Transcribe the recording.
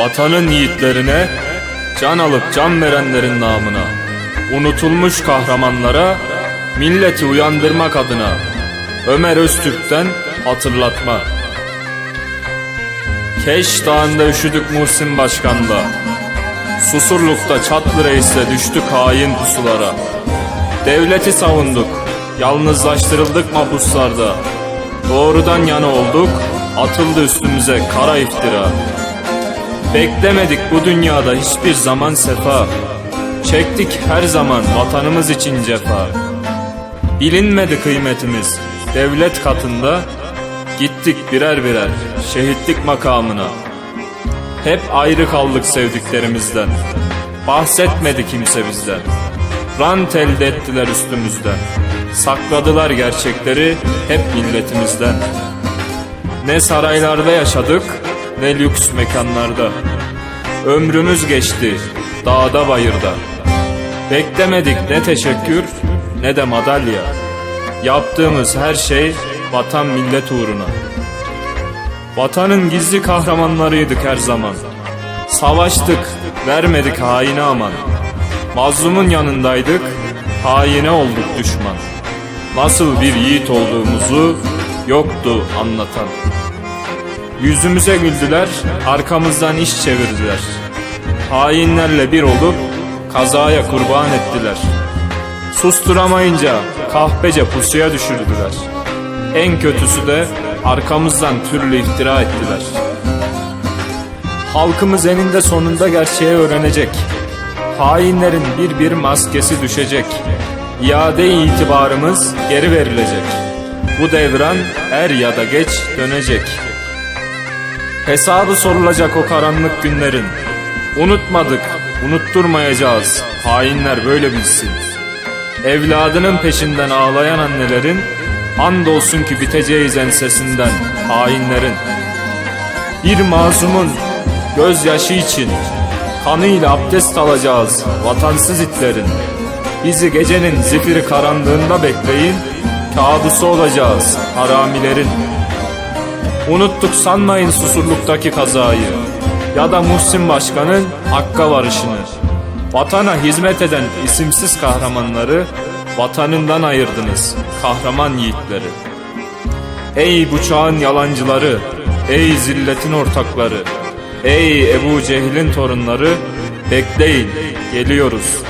Vatanın yiğitlerine, can alıp can verenlerin namına, unutulmuş kahramanlara, milleti uyandırmak adına, Ömer Öztürk'ten hatırlatma. Keş Dağı'nda üşüdük Muhsin Başkan'da, Susurluk'ta Çatlı Reis'le düştük hain pusulara. Devleti savunduk, yalnızlaştırıldık mahpuslarda. Doğrudan yana olduk, atıldı üstümüze kara iftira. Beklemedik bu dünyada hiçbir zaman sefa. Çektik her zaman vatanımız için cefa. Bilinmedi kıymetimiz devlet katında. Gittik birer birer şehitlik makamına. Hep ayrı kaldık sevdiklerimizden. Bahsetmedi kimse bizden. Rant elde ettiler üstümüzden. Sakladılar gerçekleri hep milletimizden. Ne saraylarda yaşadık ne lüks mekanlarda. Ömrümüz geçti dağda bayırda. Beklemedik ne teşekkür ne de madalya. Yaptığımız her şey vatan millet uğruna. Vatanın gizli kahramanlarıydık her zaman. Savaştık, vermedik haine aman. Mazlumun yanındaydık, haine olduk düşman. Nasıl bir yiğit olduğumuzu yoktu anlatan. Yüzümüze güldüler, arkamızdan iş çevirdiler. Hainlerle bir olup kazaya kurban ettiler. Susturamayınca kahpece pusuya düşürdüler. En kötüsü de arkamızdan türlü iftira ettiler. Halkımız eninde sonunda gerçeği öğrenecek. Hainlerin bir bir maskesi düşecek. İade itibarımız geri verilecek. Bu devran er ya da geç dönecek. Hesabı sorulacak o karanlık günlerin. Unutmadık, unutturmayacağız. Hainler böyle bilsin. Evladının peşinden ağlayan annelerin andolsun ki biteceğiz ensesinden hainlerin. Bir mazumun gözyaşı için kanıyla abdest alacağız vatansız itlerin. Bizi gecenin zifiri karanlığında bekleyin, kabusu olacağız haramilerin. Unuttuk sanmayın susurluktaki kazayı ya da Muhsin Başkan'ın Hakk'a varışını. Vatana hizmet eden isimsiz kahramanları vatanından ayırdınız kahraman yiğitleri. Ey bu çağın yalancıları, ey zilletin ortakları, ey Ebu Cehil'in torunları, bekleyin, geliyoruz.